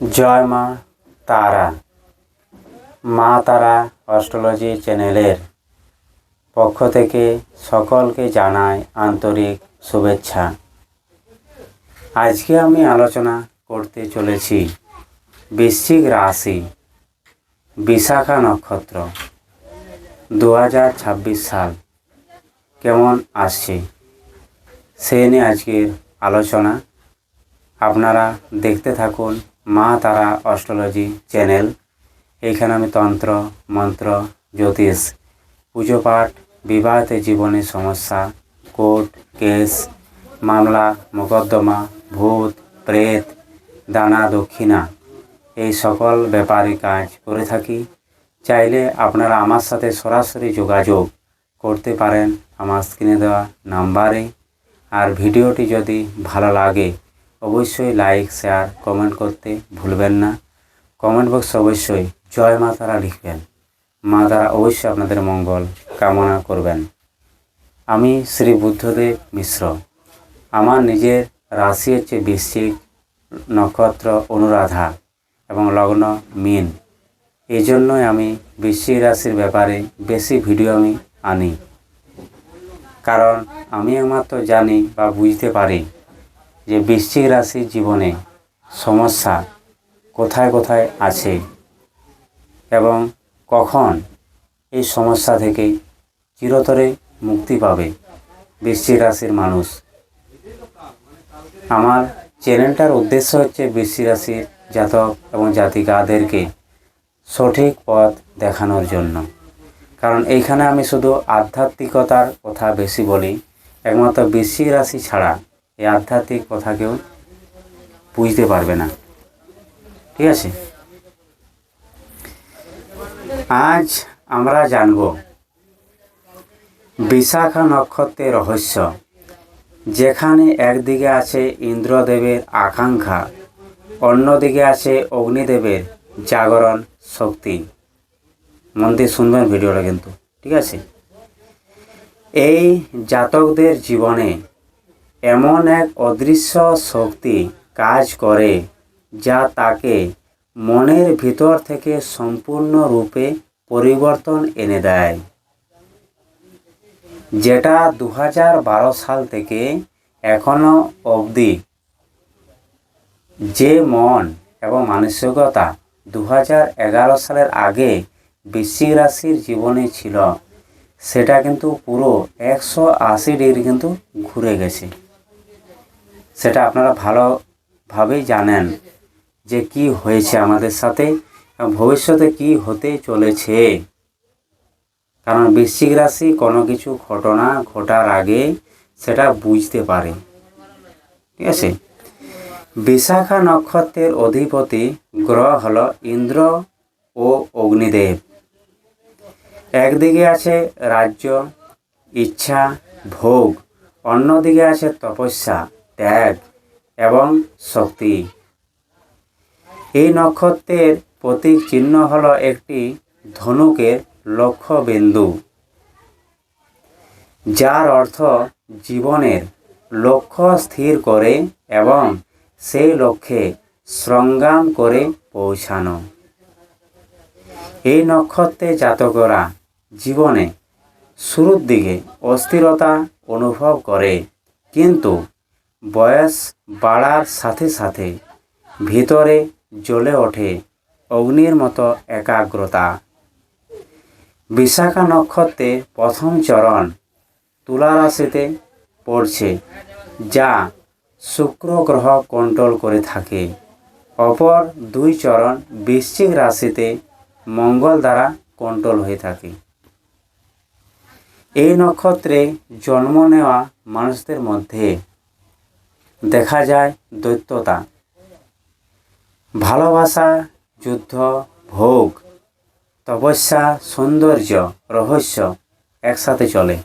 জয় মা তারা। মা তারা অস্ট্রোলজি চ্যানেলের পক্ষ থেকে সকলকে জানাই আন্তরিক শুভেচ্ছা। আজকে আমি আলোচনা করতে চলেছি বৃশ্চিক রাশি, বিশাখা নক্ষত্র দু হাজার ছাব্বিশ সাল। কেমন আসছে? সে নিয়ে আজকের আলোচনা। আপনারা দেখতে থাকুন মা তারা অস্ট্রোলজি চ্যানেল। এইখানে আমি তন্ত্র, মন্ত্র, জ্যোতিষ, পুজো পাঠ, বিবাহিত জীবনের সমস্যা, কোর্ট কেস, মামলা, মোকদ্দমা, ভূত, প্রেত, দানা, দক্ষিণা এই সকল ব্যাপারে কাজ করে থাকি। চাইলে আপনারা আমার সাথে সরাসরি যোগাযোগ করতে পারেন আমার স্ক্রিনে দেওয়া নাম্বারে। আর ভিডিওটি যদি ভালো লাগে অবশ্যই লাইক শেয়ার কমেন্ট করতে ভুলবেন না। কমেন্ট বক্সে অবশ্যই জয় মা তারা লিখবেন। মা তারা অবশ্যই আপনাদের মঙ্গল কামনা করবেন। আমি শ্রী বুদ্ধদেব মিশ্র। আমার নিজের রাশি হচ্ছে বৃশ্চিক নক্ষত্র অনুরাধা এবং লগ্ন মিন। এই জন্যই আমি বৃশ্চিক রাশির ব্যাপারে বেশি ভিডিও আমি আনি। কারণ আমি একমাত্র জানি বা বুঝতে পারি। যে বৃশ্চিক রাশির জীবনে সমস্যা কোথায় কোথায় আছে এবং কখন এই সমস্যা থেকে চিরতরে মুক্তি পাবে বৃশ্চিক রাশির মানুষ। আমার চ্যানেলটার উদ্দেশ্য হচ্ছে বৃশ্চিক রাশির জাতক এবং জাতিকাদেরকে সঠিক পথ দেখানোর জন্য। কারণ এইখানে আমি শুধু আধ্যাত্মিকতার কথা বেশি বলি, একমাত্র বৃশ্চিক রাশি ছাড়া এই আধ্যাত্মিক কথা কেউ বুঝতে পারবে না। ঠিক আছে? আজ আমরা জানব বিশাখা নক্ষত্রের রহস্য, যেখানে একদিকে আছে ইন্দ্রদেবের আকাঙ্ক্ষা, অন্যদিকে আছে অগ্নিদেবের জাগরণ শক্তি। মন দিয়ে শুনবেন ভিডিওটা কিন্তু, ঠিক আছে? এই জাতকদের জীবনে এমন এক অদৃশ্য শক্তি কাজ করে যা তাকে মনের ভিতর থেকে সম্পূর্ণরূপে পরিবর্তন এনে দেয়। যেটা দু সাল থেকে এখনও অবধি যে মন এবং মানসিকতা দু সালের আগে বৃশ্চিক রাশির জীবনে ছিল, সেটা কিন্তু পুরো একশো আশি ডিগ্রি কিন্তু ঘুরে গেছে। সেটা আপনারা ভালোভাবেই জানেন যে কি হয়েছে আমাদের সাথে ভবিষ্যতে কি হতে চলেছে। কারণ বৃশ্চিক রাশি কোনো কিছু ঘটনা ঘটার আগে সেটা বুঝতে পারে। ঠিক আছে? বিশাখা নক্ষত্রের অধিপতি গ্রহ হল ইন্দ্র ও অগ্নিদেব। একদিকে আছে রাজ্য, ইচ্ছা, ভোগ, অন্যদিকে আছে তপস্যা। ত্যাগ এবং শক্তি। এই নক্ষত্রের প্রতীক চিহ্ন হল একটি ধনুকের লক্ষ্য বিন্দু যার অর্থ জীবনের লক্ষ্য স্থির করে এবং সেই লক্ষ্যে সংগ্রাম করে পৌঁছানো। এই নক্ষত্রে জাতকরা জীবনে শুরুর দিকে অস্থিরতা অনুভব করে, কিন্তু বয়স বাড়ার সাথে সাথে ভিতরে জ্বলে ওঠে অগ্নির মতো একাগ্রতা। বিশাখা নক্ষত্রে প্রথম চরণ তুলা রাশিতে পড়ছে, যা শুক্র গ্রহ কন্ট্রোল করে থাকে। অপর দুই চরণ বৃশ্চিক রাশিতে মঙ্গল দ্বারা কন্ট্রোল হয়ে থাকে। এই নক্ষত্রে জন্ম নেওয়া মানুষদের মধ্যে দেখা যায় দৈত্যতা। ভালোবাসা, যুদ্ধ, ভোগ, তপস্যা, সৌন্দর্য, রহস্য একসাথে চলে।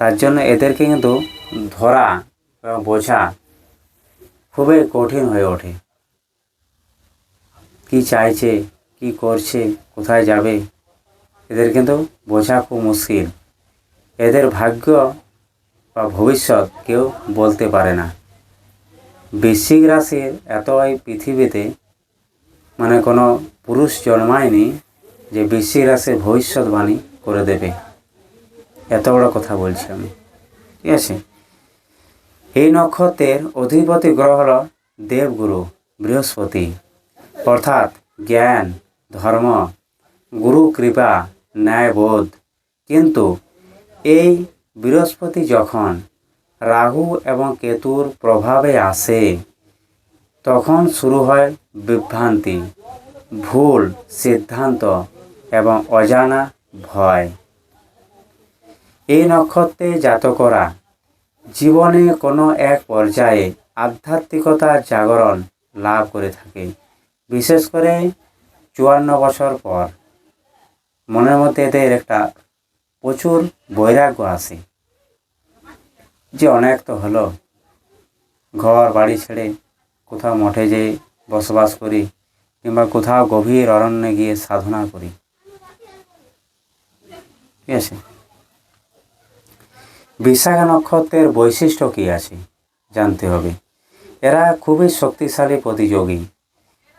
তার জন্য এদেরকে কিন্তু ধরা এবং বোঝা খুবই কঠিন হয়ে ওঠে। কি চাইছে, কি করছে, কোথায় যাবে, এদের কিন্তু বোঝা খুব মুশকিল। এদের ভাগ্য বা ভবিষ্যৎ কেউ বলতে পারে না। বৃশ্চিক রাশির এত এই পৃথিবীতে মানে কোনো পুরুষ জন্মায়নি যে বৃশ্চিক রাশির ভবিষ্যৎবাণী করে দেবে। এত বড় কথা বলছি আমি। ঠিক আছে? এই নক্ষত্রের অধিপতি গ্রহ হল দেবগুরু, বৃহস্পতি। অর্থাৎ জ্ঞান, ধর্ম, গুরু কৃপা, ন্যায়বোধ। কিন্তু এই বৃহস্পতি যখন রাহু এবং কেতুর প্রভাবে আসে, তখন শুরু হয় বিভ্রান্তি, ভুল সিদ্ধান্ত এবং অজানা ভয়। এই নক্ষত্রে জাতকরা, জীবনে কোনো এক পর্যায়ে আধ্যাত্মিকতা জাগরণ লাভ করে থাকে, বিশেষ করে চুয়ান্ন বছর পর। মনের মধ্যে এদের একটা প্রচুর বৈরাগ্য আসে যে অনেক তো হলো। ঘর, বাড়ি ছেড়ে কোথাও মঠে যেয়ে বসবাস করি কিংবা কোথাও গভীর অরণ্যে গিয়ে সাধনা করি। ঠিক আছে? বিশাখা নক্ষত্রের বৈশিষ্ট্য কী আছে? জানতে হবে। এরা খুবই শক্তিশালী প্রতিযোগী।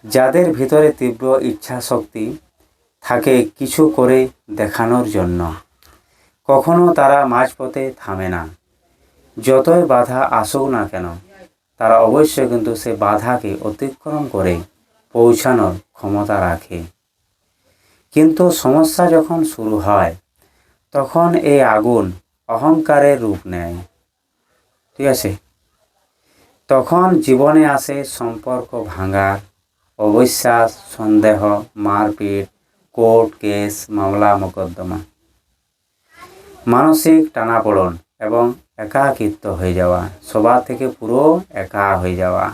যাদের ভিতরে তীব্র ইচ্ছা শক্তি থাকে কিছু করে দেখানোর জন্য। কখনো তারা মাঝপথে থামে না। যতই বাধা আসুক না কেন, তারা অবশ্যই কিন্তু সে বাধাকে অতিক্রম করে পৌঁছানোর ক্ষমতা রাখে। কিন্তু সমস্যা যখন শুরু হয়, তখন এই আগুন অহংকারের রূপ নেয়। ঠিক আছে? তখন জীবনে আসে সম্পর্ক ভাঙার, অবিশ্বাস, সন্দেহ, মারপিট, কোর্ট কেস, মামলা, মোকদ্দমা। মানসিক টানাপোড়ন এবং একাকিত্ব হয়ে যাওয়া। সবার থেকে পুরো একা হয়ে যাওয়া।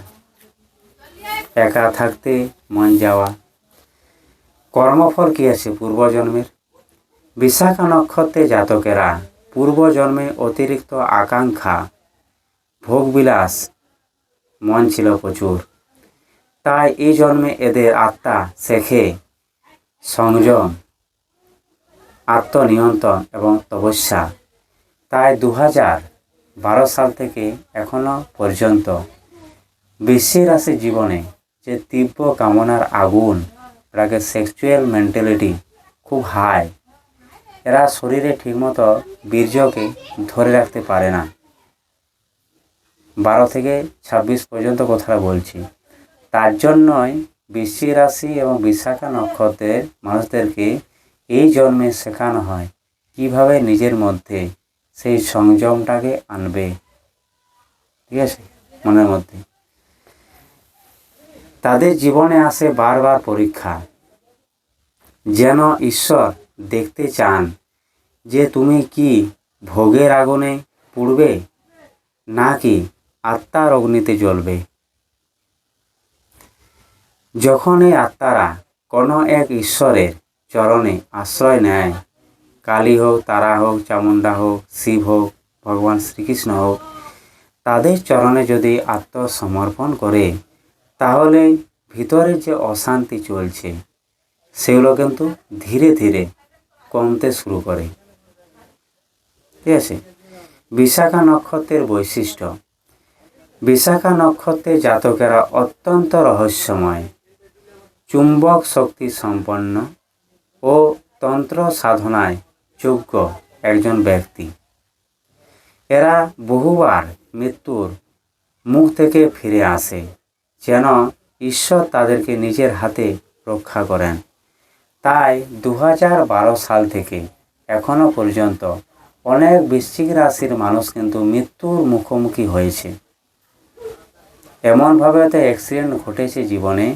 একা থাকতে মন যাওয়া। কর্মফল কী আছে পূর্বজন্মের? বিশাখা নক্ষত্রে জাতকেরা পূর্বজন্মে অতিরিক্ত আকাঙ্ক্ষা, ভোগবিলাস, মন ছিল প্রচুর। তাই এই জন্মে এদের আত্মা, শেখে, সংযম আত্মনিয়ন্ত্রণ এবং তপস্যা। তাই দু বারো সাল থেকে এখনও পর্যন্ত রাশির জীবনে যে তীব্র কামনার আগুন, এটাকে সেক্সুয়াল মেন্টালিটি খুব হাই এরা শরীরে ঠিকমতো বীর্যকে ধরে রাখতে পারে না। বারো থেকে ছাব্বিশ পর্যন্ত কথাটা বলছি। তার জন্যই বৃশ্চিক রাশি এবং বিশাখা নক্ষত্রের মানুষদেরকে এই জন্মে শেখানো হয় কীভাবে নিজের মধ্যে সেই সংযমটাকে আনবে। ঠিক আছে? মনের মধ্যে। তাদের জীবনে আসে বারবার পরীক্ষা। যেন ঈশ্বর দেখতে চান যে তুমি কি ভোগের আগুনে পুড়বে নাকি আত্মার অগ্নিতে জ্বলবে। যখন এই আত্মারা কোনো এক ঈশ্বরের চরণে আশ্রয় নেয়। কালী হোক, তারা হোক, চামুণ্ডা হোক, শিব হোক, ভগবান শ্রীকৃষ্ণ হোক, তাদের চরণে যদি আত্মসমর্পণ করে, তাহলে ভিতরে যে অশান্তি চলছে, সেগুলো কিন্তু ধীরে ধীরে কমতে শুরু করে। ঠিক আছে? বিশাখা নক্ষত্রের বৈশিষ্ট্য। বিশাখা নক্ষত্রের জাতকেরা অত্যন্ত রহস্যময়, চুম্বক শক্তি সম্পন্ন ও তন্ত্র সাধনায় যোগ্য একজন ব্যক্তি। এরা বহুবার মৃত্যুর মুখ থেকে ফিরে আসে, যেন ঈশ্বর তাদেরকে নিজের হাতে রক্ষা করেন। তাই দু হাজার বারো সাল থেকে এখনও পর্যন্ত অনেক বৃশ্চিক রাশির মানুষ কিন্তু মৃত্যুর মুখোমুখি হয়েছে। এমনভাবে তো অ্যাক্সিডেন্ট ঘটেছে জীবনে,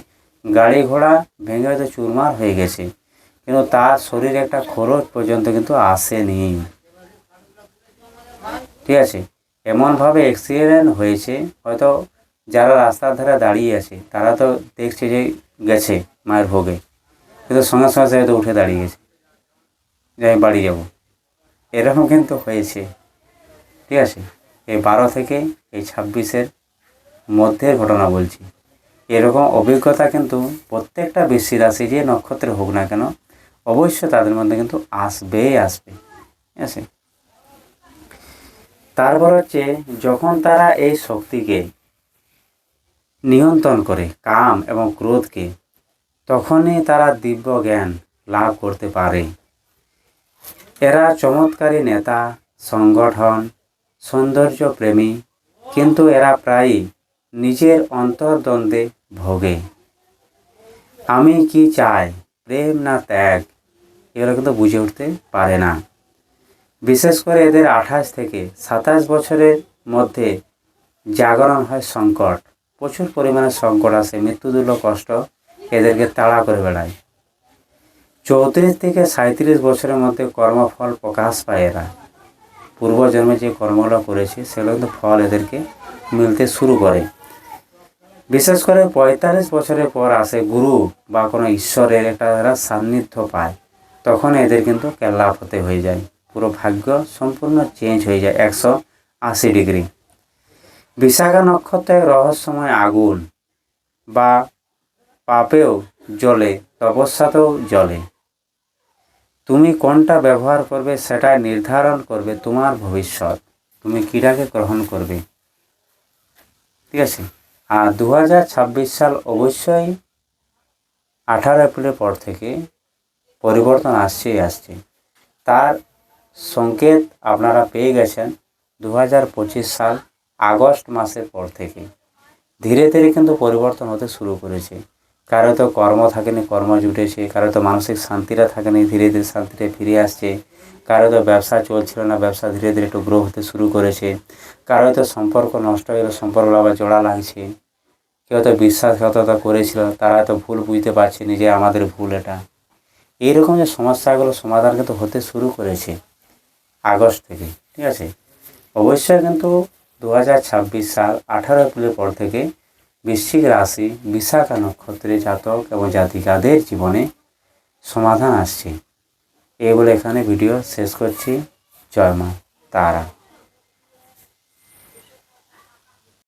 গাড়ি ঘোড়া ভেঙে হয়তো চুরমার হয়ে গেছে। কিন্তু তার শরীরে একটা খরচ পর্যন্ত কিন্তু আসেনি। ঠিক আছে? এমনভাবে অ্যাক্সিডেন্ট হয়েছে, হয়তো যারা রাস্তার ধারে দাঁড়িয়ে আছে, তারা তো দেখছে যে গেছে মায়ের ভোগে। কিন্তু সঙ্গে সঙ্গে সে হয়তো উঠে দাঁড়িয়ে গেছে। যে আমি বাড়ি যাব। এরকম কিন্তু হয়েছে। ঠিক আছে? এই বারো থেকে এই ছাব্বিশের মধ্যে ঘটনা বলছি। এরকম অভিজ্ঞতা কিন্তু প্রত্যেকটা বৃষ্টি রাশি যে নক্ষত্রে হোক না কেন অবশ্যই তাদের মধ্যে কিন্তু আসবেই আসবে। ঠিক আছে? তারপর হচ্ছে, যখন তারা এই শক্তিকে নিয়ন্ত্রণ করে, কাম এবং ক্রোধকে, তখনই তারা দিব্য জ্ঞান লাভ করতে পারে। এরা চমৎকারী নেতা, সংগঠন সৌন্দর্য প্রেমী কিন্তু এরা প্রায়ই নিজের অন্তর্দ্বন্দ্বে ভোগে। আমি কি চাই? প্রেম না ত্যাগ? এগুলো কিন্তু বুঝে উঠতে পারে না। বিশেষ করে এদের আঠাশ থেকে সাতাশ বছরের মধ্যে জাগরণ হয় সংকট। প্রচুর পরিমাণে সংকট আসে মৃত্যুদুল্য কষ্ট এদেরকে তাড়া করে বেড়ায়। চৌত্রিশ থেকে সাঁত্রিশ বছরের মধ্যে কর্মফল প্রকাশ পায় এরা। পূর্বজন্মে যে কর্মগুলো করেছে, সেগুলো কিন্তু ফল এদেরকে মিলতে শুরু করে। বিশেষ করে পঁয়তাল্লিশ বছরের পর আসে গুরু বা কোনো ঈশ্বরের একটা এরা সান্নিধ্য পায়। তখন এদের কিন্তু হতে হয়ে যায়। পুরো ভাগ্য সম্পূর্ণ চেঞ্জ হয়ে যায় একশো আশি ডিগ্রি। বিশাখা নক্ষত্রের রহস্যময় আগুন বা পাপেও জ্বলে, তপস্যাতেও জ্বলে। তুমি কোনটা ব্যবহার করবে সেটা নির্ধারণ করবে তোমার ভবিষ্যৎ। তুমি কীটাকে গ্রহণ করবে। ঠিক আছে? আর দু হাজার ছাব্বিশ সাল অবশ্যই আঠারো এপ্রিলের পর থেকে পরিবর্তন আসছেই আসছে। তার সংকেত আপনারা পেয়ে গেছেন দু হাজার পঁচিশ সাল আগস্ট মাসের পর থেকে। ধীরে ধীরে কিন্তু পরিবর্তন হতে শুরু করেছে। কারও তো কর্ম থাকেনি, কর্ম জুটেছে, কারও তো মানসিক শান্তিটা থাকেনি, ধীরে ধীরে শান্তিটা ফিরে আসছে। কারও তো ব্যবসা চলছিল না, ব্যবসা ধীরে ধীরে একটু গ্রো হতে শুরু করেছে। কারও তো সম্পর্ক নষ্ট হয়ে গেলো, সম্পর্ক আবার জোড়া লাগছে। কেউ তো বিশ্বাসঘাতকতা করেছিল, তারা তো ভুল বুঝতে পারছে না যে আমাদের ভুল এটা। এইরকম যে সমস্যাগুলো সমাধান কিন্তু হতে শুরু করেছে আগস্ট থেকে, ঠিক আছে? অবশ্যই কিন্তু দু হাজার ছাব্বিশ সাল আঠারো এপ্রিলের পর থেকে বৃশ্চিক রাশি, বিশাখা নক্ষত্রে জাতক এবং জাতিকাদের জীবনে সমাধান আসছে। এই বলে এখানে ভিডিও শেষ করছি। জয় মা, তারা।